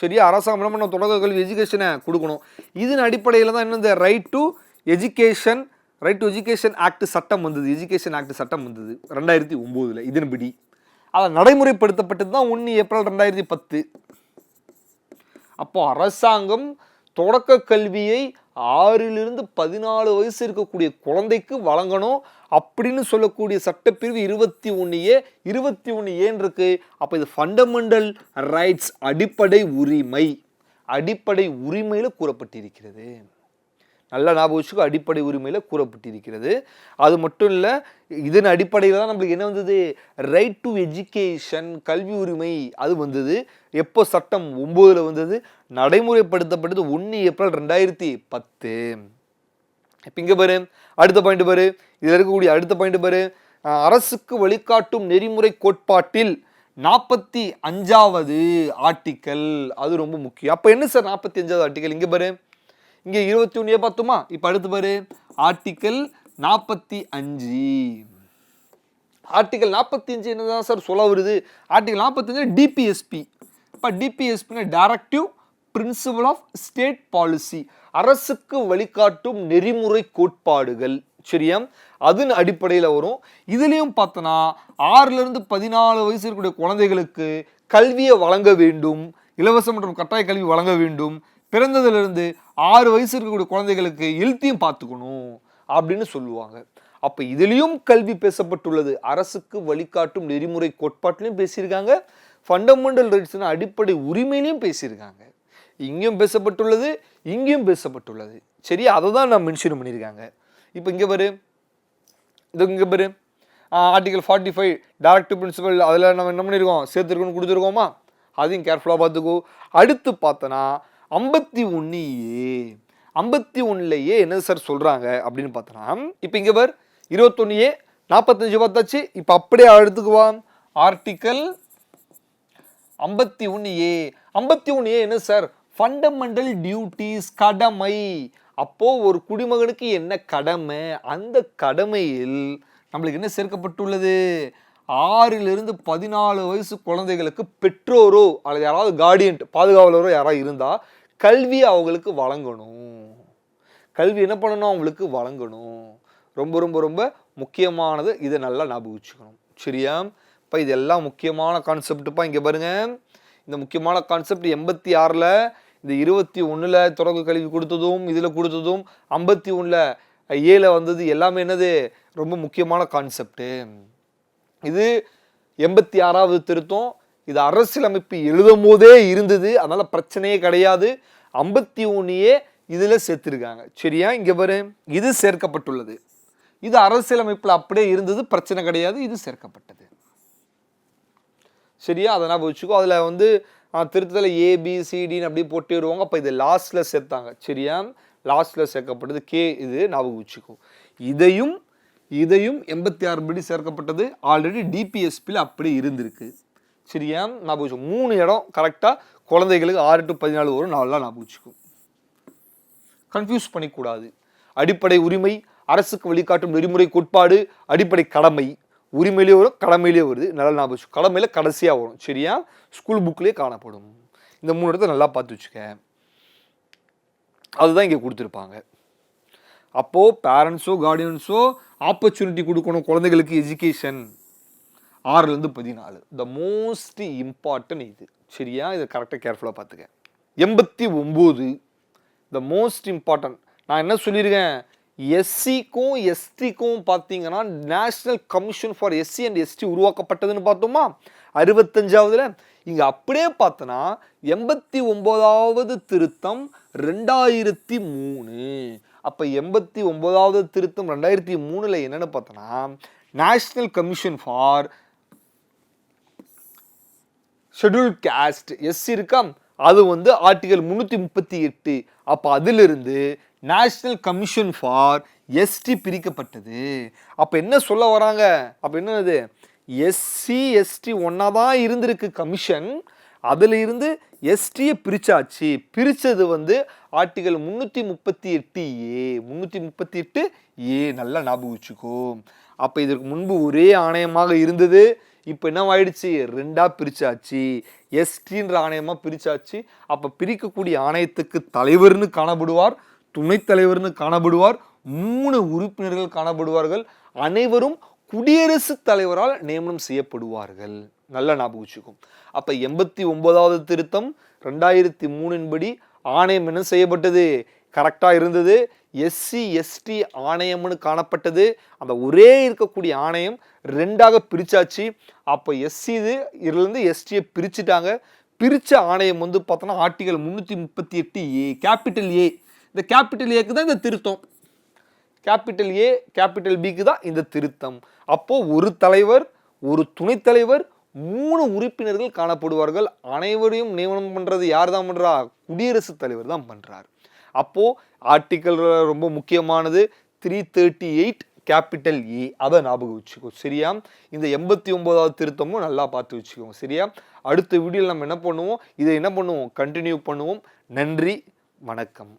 சரியா? அரசாங்கம் என்ன பண்ணணும்? தொடக்க கல்வி எஜுகேஷனை கொடுக்கணும். இதன் அடிப்படையில் தான் என்ன இந்த right to education right to education act சட்டம் வந்தது. எஜுகேஷன் ஆக்ட் சட்டம் வந்தது. ரெண்டாயிரத்தி ஒம்போதில். இதன்படி அதை நடைமுறைப்படுத்தப்பட்டது தான் ஒன்று ஏப்ரல் ரெண்டாயிரத்தி பத்து. அப்போ அரசாங்கம் தொடக்க கல்வியை ஆறிலிருந்து பதினாலு வயசு இருக்கக்கூடிய குழந்தைக்கு வழங்கணும் அப்படின்னு சொல்லக்கூடிய சட்டப்பிரிவு இருபத்தி ஒன்று ஏ இருபத்தி ஒன்று ஏன் இருக்கு. அப்போ இது ஃபண்டமெண்டல் ரைட்ஸ் அடிப்படை உரிமை. அடிப்படை உரிமையில் கூறப்பட்டிருக்கிறது. நல்ல ஞாபகம் வச்சுக்கோ அடிப்படை உரிமையில் கூறப்பட்டிருக்கிறது. அது மட்டும் இல்லை இதன் அடிப்படையில் தான் நம்மளுக்கு என்ன வந்தது? ரைட் டு எஜுகேஷன் கல்வி உரிமை அது வந்தது. எப்போ சட்டம் ஒம்போதில் வந்தது? நடைமுறைப்படுத்தப்பட்டது ஒன்று ஏப்ரல் ரெண்டாயிரத்தி பத்து. இப்போ இங்கே பாரு அடுத்த பாயிண்ட் பாரு. இதில் இருக்கக்கூடிய அடுத்த பாயிண்ட் பாரு. அரசுக்கு வழிகாட்டும் நெறிமுறை கோட்பாட்டில் நாற்பத்தி அஞ்சாவது ஆர்டிக்கல் அது ரொம்ப முக்கியம். அப்போ என்ன சார் நாற்பத்தி அஞ்சாவது ஆர்டிக்கல் இங்கே பாரு. இங்கே இருபத்தி ஒன்று பார்த்தோமா இப்போ அடுத்து பாரு. ஆர்டிக்கல் நாற்பத்தி அஞ்சு. ஆர்டிகல் நாற்பத்தி அஞ்சு என்னதான் சார் சொல்ல வருது? ஆர்டிகல் நாற்பத்தஞ்சு டிபிஎஸ்பி இப்போ டிபிஎஸ்பின்னா directive principle of state policy அரசுக்கு வழிகாட்டும் நெறிமுறை கோட்பாடுகள். சரியா? அதன் அடிப்படையில் வரும். இதுலேயும் பார்த்தோன்னா ஆறிலிருந்து பதினாலு வயசு இருக்கக்கூடிய குழந்தைகளுக்கு கல்வியை வழங்க வேண்டும். இலவசம் மற்றும் கட்டாய கல்வி வழங்க வேண்டும். பிறந்ததுலேருந்து ஆறு வயசு இருக்கக்கூடிய குழந்தைகளுக்கு ஹெல்த்தையும் பார்த்துக்கணும். அப்படின்னு சொல்லுவாங்க. அப்போ இதுலேயும் கல்வி பேசப்பட்டுள்ளது. அரசுக்கு வழிகாட்டும் நெறிமுறை கோட்பாட்டிலையும் பேசியிருக்காங்க. ஃபண்டமெண்டல் ரைட்ஸ்னு அடிப்படை உரிமையிலையும் பேசியிருக்காங்க. இங்கேயும் பேசப்பட்டுள்ளது இங்கேயும் பேசப்பட்டுள்ளது. சரி அதை தான் நான் மென்ஷன் பண்ணியிருக்காங்க. இப்போ இங்கே பாரு. இது இங்கே பாரு. Article forty five directive principle அதில் நம்ம என்ன பண்ணியிருக்கோம்? சேர்த்துருக்கோன்னு கொடுத்துருக்கோமா? அதையும் கேர்ஃபுல்லாக பார்த்துக்கோ. அடுத்து பார்த்தோன்னா ஐம்பத்தி ஒன்று ஏ ஐம்பத்தி ஒன்றுலேயே என்ன சார் சொல்கிறாங்க அப்படின்னு பார்த்தோன்னா இப்போ இங்கே பார் இருபத்தொன்று ஏ நாற்பத்தஞ்சு பார்த்தாச்சு. இப்போ அப்படியே எடுத்துக்குவா ஆர்டிக்கல் ஐம்பத்தி ஒன்று ஏ ஐம்பத்தி ஒன்று ஏ என்ன சார்? ஃபண்டமெண்டல் டியூட்டிஸ் கடமை. அப்போது ஒரு குடிமகனுக்கு என்ன கடமை? அந்த கடமையில் நம்மளுக்கு என்ன சேர்க்கப்பட்டுள்ளது? ஆறிலிருந்து பதினாலு வயசு குழந்தைகளுக்கு பெற்றோரோ அல்லது யாராவது கார்டியன்ட் பாதுகாவலரோ யாராவது இருந்தால் கல்வி அவங்களுக்கு வழங்கணும். கல்வி என்ன பண்ணணும்? அவங்களுக்கு வழங்கணும். ரொம்ப ரொம்ப ரொம்ப முக்கியமானது இதை நல்லா ஞாபகம் வச்சுக்கணும். சரியா? இப்போ இதெல்லாம் முக்கியமான கான்செப்ட்டுப்பா இங்கே பாருங்கள் இந்த முக்கியமான கான்செப்ட் எண்பத்தி ஆறில் இந்த இருபத்தி ஒன்றில் தொடக்க கல்வி கொடுத்ததும் இதில் கொடுத்ததும் ஐம்பத்தி ஒன்றில் ஏல வந்தது எல்லாமே என்னது? ரொம்ப முக்கியமான கான்செப்ட்டு இது எண்பத்தி ஆறாவது திருத்தம். இது அரசியலமைப்பு எழுதும் போதே இருந்தது. அதனால் பிரச்சனையே கிடையாது. ஐம்பத்தி ஒன்றையே இதில் சேர்த்துருக்காங்க. சரியா? இங்கே பாரு. இது சேர்க்கப்பட்டுள்ளது. இது அரசியலமைப்பில் அப்படியே இருந்தது. பிரச்சனை கிடையாது. இது சேர்க்கப்பட்டது. சரியா? அதை நான் வச்சுக்கோ. அதில் வந்து திருத்தத்தில் ஏபிசிடின்னு அப்படியே போட்டு வருவாங்க அப்போ இது லாஸ்ட்டில் சேர்த்தாங்க. சரியா? லாஸ்ட்டில் சேர்க்கப்பட்டது கே இது ஞாபகம் வச்சுக்கோ. இதையும் இதையும் எண்பத்தி ஆறு படி சேர்க்கப்பட்டது. ஆல்ரெடி டிபிஎஸ்பியில் அப்படி இருந்திருக்கு. சரியா? ஞாபகம் வச்சுக்கோ. மூணு இடம் கரெக்டாக குழந்தைகளுக்கு ஆறு டு பதினாலு வரும். நாலாம் ஞாபகம் வச்சுக்கோ. கன்ஃபியூஸ் பண்ணிக்கூடாது. அடிப்படை உரிமை அரசுக்கு வழிகாட்டும் நெறிமுறை கோட்பாடு அடிப்படை கடமை. உரிமையிலே வரும் கடமையிலே வருது. நல்லா ஞாபகம் கடமையில் கடைசியாக வரும். சரியா? ஸ்கூல் புக்லேயே காணப்படும். இந்த மூணு இடத்த நல்லா பார்த்து வச்சுக்க. அதுதான் இங்கே கொடுத்துருப்பாங்க. அப்போது பேரண்ட்ஸோ கார்டியன்ஸோ ஆப்பர்ச்சுனிட்டி கொடுக்கணும் குழந்தைகளுக்கு எஜுகேஷன் ஆறுலேருந்து பதினாலு. த மோஸ்ட் இம்பார்ட்டன்ட் இது. சரியா? இதை கரெக்டாக கேர்ஃபுல்லாக பார்த்துக்க. எண்பத்தி ஒம்பது த மோஸ்ட் இம்பார்ட்டன்ட் நான் என்ன சொல்லியிருக்கேன்? எஸ்சிக்கும் எஸ்டிக்கும் பார்த்தீங்கன்னா national commission for SC and ST உருவாக்கப்பட்டதுன்னு பார்த்தோமா? அறுபத்தஞ்சாவதுல. இங்கே அப்படியே பார்த்தோன்னா எண்பத்தி ஒம்போதாவது திருத்தம் ரெண்டாயிரத்தி மூணு. அப்போ எண்பத்தி ஒம்போதாவது திருத்தம் ரெண்டாயிரத்தி மூணில் என்னென்னு பார்த்தோன்னா national commission for schedule caste SC இருக்கா? அது வந்து ஆர்டிகல் முந்நூற்றி முப்பத்தி எட்டு. அப்போ அதிலிருந்து நேஷ்னல் கமிஷன் ஃபார் எஸ்டி பிரிக்கப்பட்டது. அப்போ என்ன சொல்ல வராங்க? அப்போ என்னது? எஸ்சி எஸ்டி ஒன்றா தான் இருந்திருக்கு கமிஷன் அதில் இருந்து எஸ்டியை பிரித்தாச்சு பிரித்தது வந்து ஆர்டிகல் முந்நூற்றி முப்பத்தி எட்டு ஏ. முந்நூற்றி முப்பத்தி எட்டு ஏ நல்லா ஞாபகம் வச்சுக்கோ. அப்போ இதற்கு முன்பு ஒரே ஆணையமாக இருந்தது இப்போ என்னவாயிடுச்சு? ரெண்டாக பிரிச்சாச்சு. எஸ்டின்ற ஆணையமாக பிரிச்சாச்சு. அப்போ பிரிக்கக்கூடிய ஆணையத்துக்கு தலைவர்னு காணப்படுவார் துணைத் தலைவர்னு காணப்படுவார் மூணு உறுப்பினர்கள் காணப்படுவார்கள். அனைவரும் குடியரசுத் தலைவரால் நியமனம் செய்யப்படுவார்கள். நல்ல ஞாபகம் வச்சுக்கும் அப்போ எண்பத்தி ஒன்பதாவது திருத்தம் ரெண்டாயிரத்தி மூணின் படி ஆணையம் என்ன செய்யப்பட்டது? கரெக்டாக இருந்தது. எஸ்சி எஸ்டி ஆணையம்னு காணப்பட்டது. அந்த ஒரே இருக்கக்கூடிய ஆணையம் ரெண்டாக பிரித்தாச்சு அப்போ எஸ்சி இது இதுலேருந்து எஸ்டியை பிரிச்சுட்டாங்க. பிரித்த ஆணையம் வந்து பார்த்தோன்னா ஆர்டிகல் முந்நூற்றி முப்பத்தி எட்டு ஏ கேபிட்டல் ஏ இந்த கேபிட்டல் ஏக்கு தான் இந்த திருத்தம். கேபிட்டல் ஏ கேபிட்டல் பிக்கு தான் இந்த திருத்தம். அப்போது ஒரு தலைவர் ஒரு துணைத் தலைவர் மூணு உறுப்பினர்கள் காணப்படுவார்கள். அனைவரையும் நியமனம் பண்ணுறது யார் தான் பண்ணுறா குடியரசுத் தலைவர் தான் பண்ணுறார் அப்போது ஆர்டிக்கல் ரொம்ப முக்கியமானது three thirty eight capital A அதை ஞாபகம் வச்சுக்கோ. சரியா? இந்த எண்பத்தி ஒம்போதாவது திருத்தமும் நல்லா பார்த்து வச்சுக்கோங்க. சரியா? அடுத்த வீடியோவில் நம்ம என்ன பண்ணுவோம்? இதை என்ன பண்ணுவோம்? கண்டினியூ பண்ணுவோம். நன்றி. வணக்கம்.